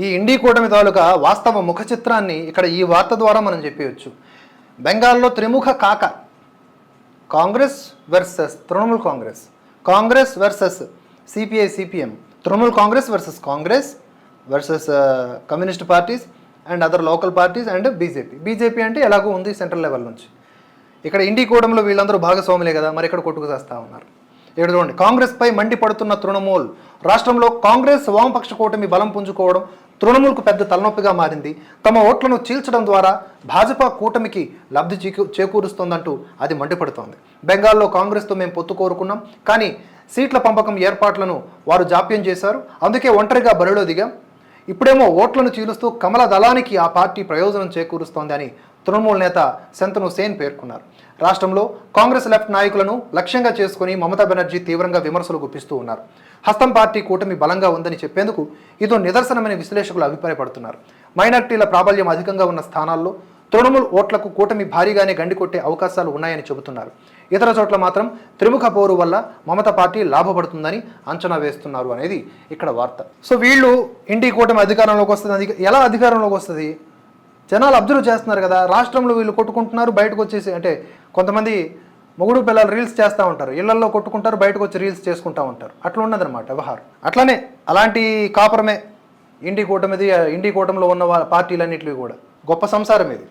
ఈ ఇండి కూటమి తాలూకా వాస్తవ ముఖ చిత్రాన్ని ఇక్కడ ఈ వార్త ద్వారా మనం చెప్పవచ్చు బెంగాల్లో త్రిముఖ కాక Congress versus Trinamool Congress Congress versus CPI CPM Trinamool Congress versus Congress versus communist parties and other local parties and BJP. BJP అంటే ఎలాగో ఉంది సెంట్రల్ లెవెల్ నుంచి. ఇక్కడ ఇండి కూటమిలో వీళ్ళందరూ భాగస్వాములే కదా మరి ఇక్కడ కొట్టుకు చేస్తూ ఉన్నారు? ఇక్కడ చూడండి కాంగ్రెస్పై మండిపడుతున్న తృణమూల్. రాష్ట్రంలో కాంగ్రెస్ వామపక్ష కూటమి బలం పుంజుకోవడం తృణమూల్కు పెద్ద తలనొప్పిగా మారింది. తమ ఓట్లను చీల్చడం ద్వారా భాజపా కూటమికి లబ్ధి చేకూ చేకూరుస్తోందంటూ అది మండిపడుతోంది. బెంగాల్లో కాంగ్రెస్తో మేము పొత్తు కోరుకున్నాం కానీ సీట్ల పంపకం ఏర్పాట్లను వారు జాప్యం చేశారు. అందుకే ఒంటరిగా బరిలో దిగాం. ఇప్పుడేమో ఓట్లను చీలుస్తూ కమల దళానికి ఆ పార్టీ ప్రయోజనం చేకూరుస్తోంది అని తృణమూల్ నేత శంతను సేన్ పేర్కొన్నారు. రాష్ట్రంలో కాంగ్రెస్ లెఫ్ట్ నాయకులను లక్ష్యంగా చేసుకుని మమతా బెనర్జీ తీవ్రంగా విమర్శలు గుప్పిస్తూ ఉన్నారు. హస్తం పార్టీ కూటమి బలంగా ఉందని చెప్పేందుకు ఇదో నిదర్శనమని విశ్లేషకులు అభిప్రాయపడుతున్నారు. మైనార్టీల ప్రాబల్యం అధికంగా ఉన్న స్థానాల్లో తృణమూల్ ఓట్లకు కూటమి భారీగానే గండి కొట్టే అవకాశాలు ఉన్నాయని చెబుతున్నారు. ఇతర చోట్ల మాత్రం త్రిముఖ పోరు వల్ల మమత పార్టీ లాభపడుతుందని అంచనా వేస్తున్నారు అనేది ఇక్కడ వార్త. సో వీళ్ళు ఇండి కూటమి అధికారంలోకి వస్తుంది అది ఎలా అధికారంలోకి వస్తుంది? జనాలు అబ్జర్వ్ చేస్తున్నారు కదా రాష్ట్రంలో వీళ్ళు కొట్టుకుంటున్నారు బయటకు వచ్చేసి అంటే కొంతమంది మొగుడు పిల్లలు రీల్స్ చేస్తూ ఉంటారు ఇళ్ళలో కొట్టుకుంటారు బయటకు వచ్చి రీల్స్ చేసుకుంటూ ఉంటారు. అట్లా ఉన్నదన్నమాట వ్యవహారం. అట్లనే అలాంటి కాపురమే ఇండి కూటమిది ఇండి కూటమిలో ఉన్న పార్టీలన్నింటివి కూడా. గొప్ప సంసారం ఇది.